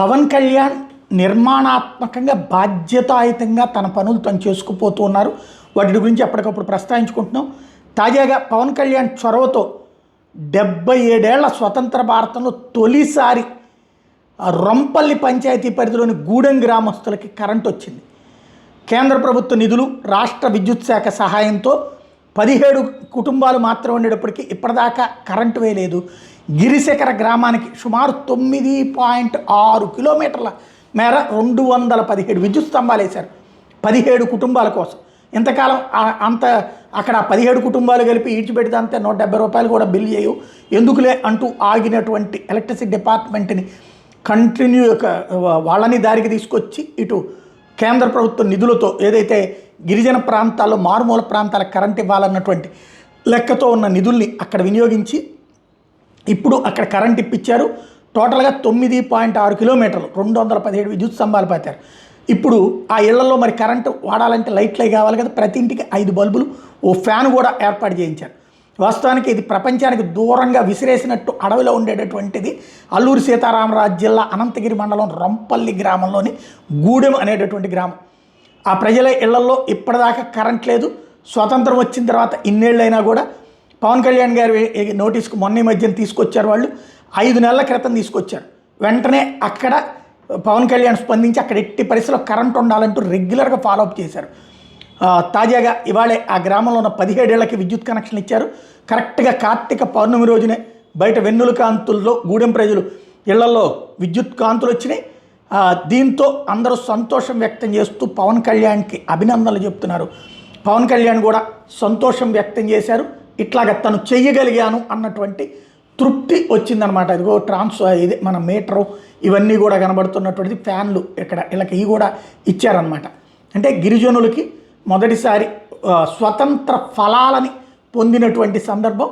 పవన్ కళ్యాణ్ నిర్మాణాత్మకంగా బాధ్యతాయుతంగా తన పనులు తను చేసుకుపోతూ ఉన్నారు. వాటి గురించి ఎప్పటికప్పుడు ప్రస్తావించుకుంటున్నాం. తాజాగా పవన్ కళ్యాణ్ చొరవతో డెబ్బై ఏడేళ్ళ స్వతంత్ర భారతంలో తొలిసారి రొంపల్లి పంచాయతీ పరిధిలోని గూడెం గ్రామస్తులకి కరెంట్ వచ్చింది కేంద్ర ప్రభుత్వ నిధులు రాష్ట్ర విద్యుత్ శాఖ సహాయంతో పదిహేడు కుటుంబాలు మాత్రం ఉండేటప్పటికీ ఇప్పటిదాకా కరెంటు వేయలేదు గిరిశేఖర గ్రామానికి సుమారు తొమ్మిది పాయింట్ ఆరు కిలోమీటర్ల మేర రెండు వందల పదిహేడు విద్యుత్ స్తంభాలు వేశారు. పదిహేడు కుటుంబాల కోసం. ఇంతకాలం అంత అక్కడ పదిహేడు కుటుంబాలు కలిపి ఈడ్చిపెడితే అంతే నూట డెబ్బై రూపాయలు కూడా బిల్ చేయవు. ఎందుకులే అంటూ ఆగినటువంటి ఎలక్ట్రిసిటీ డిపార్ట్మెంట్ని కంటిన్యూ వాళ్ళని దారికి తీసుకొచ్చి ఇటు కేంద్ర ప్రభుత్వ నిధులతో ఏదైతే గిరిజన ప్రాంతాల్లో మారుమూల ప్రాంతాల కరెంట్ ఇవ్వాలన్నటువంటి లెక్కతో ఉన్న నిధుల్ని అక్కడ వినియోగించి ఇప్పుడు అక్కడ కరెంట్ ఇప్పించారు టోటల్గా తొమ్మిది పాయింట్ ఆరు కిలోమీటర్లు రెండు వందల పదిహేడు విద్యుత్ స్తంభాలు పాతారు. ఇప్పుడు ఆ ఇళ్ళలో మరి కరెంటు వాడాలంటే లైట్లే కావాలి కదా. ప్రతి ఇంటికి ఐదు బల్బులు ఓ ఫ్యాన్ కూడా ఏర్పాటు చేయించారు. వాస్తవానికి ఇది ప్రపంచానికి దూరంగా విసిరేసినట్టు అడవిలో ఉండేటటువంటిది. అల్లూరి సీతారామరాజు జిల్లా అనంతగిరి మండలం రంపల్లి గ్రామంలోని గూడెం అనేటటువంటి గ్రామం. ఆ ప్రజల ఇళ్ళలో ఇప్పటిదాకా కరెంట్ లేదు. స్వతంత్రం వచ్చిన తర్వాత ఇన్నేళ్ళైనా కూడా పవన్ కళ్యాణ్ గారి నోటీస్కు మొన్న మధ్యన తీసుకొచ్చారు వాళ్ళు. ఐదు నెలల క్రితం తీసుకొచ్చారు. వెంటనే అక్కడ పవన్ కళ్యాణ్ స్పందించి అక్కడ ఎట్టి పరిస్థితిలో కరెంట్ ఉండాలంటూ రెగ్యులర్గా ఫాలోఅప్ చేశారు. తాజాగా ఇవాళే ఆ గ్రామంలో ఉన్న పదిహేడేళ్ళకి విద్యుత్ కనెక్షన్ ఇచ్చారు. కరెక్ట్గా కార్తీక పౌర్ణమి రోజునే బయట వెన్నుల కాంతుల్లో గూడెం ప్రజలు ఇళ్ళలో విద్యుత్ కాంతులు వచ్చినాయి. దీంతో అందరూ సంతోషం వ్యక్తం చేస్తూ పవన్ కళ్యాణ్కి అభినందనలు చెప్తున్నారు. పవన్ కళ్యాణ్ కూడా సంతోషం వ్యక్తం చేశారు. ఇట్లాగ తను చెయ్యగలిగాను అన్నటువంటి తృప్తి వచ్చిందనమాట ఇదిగో ట్రాన్స్ ఇది మన మీటరు ఇవన్నీ కూడా కనబడుతున్నటువంటిది ఫ్యాన్లు ఇక్కడ వీళ్ళకి ఇవి కూడా ఇచ్చారనమాట అంటే గిరిజనులకి మొదటిసారి స్వతంత్ర ఫలాలని పొందినటువంటి సందర్భం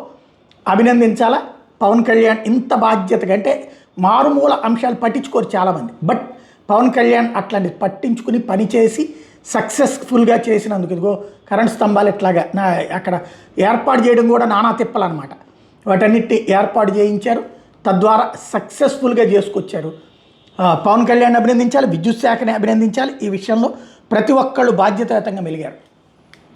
అభినందించాలా? పవన్ కళ్యాణ్ ఇంత బాధ్యతగా అంటే మారుమూల అంశాలు పట్టించుకోరు చాలామంది. బట్ పవన్ కళ్యాణ్ అట్లాంటి పట్టించుకుని పనిచేసి సక్సెస్ఫుల్గా చేసినందుకు ఇదిగో కరెంట్ స్తంభాలు ఎట్లాగా నా అక్కడ ఏర్పాటు చేయడం కూడా నానా తిప్పలన్నమాట. వాటన్నిటి ఏర్పాటు చేయించారు. తద్వారా సక్సెస్ఫుల్గా చేసుకొచ్చారు. పవన్ కళ్యాణ్ అభినందించాలి విద్యుత్ శాఖని అభినందించాలి. ఈ విషయంలో ప్రతి ఒక్కళ్ళు బాధ్యతాయుతంగా మెలిగారు.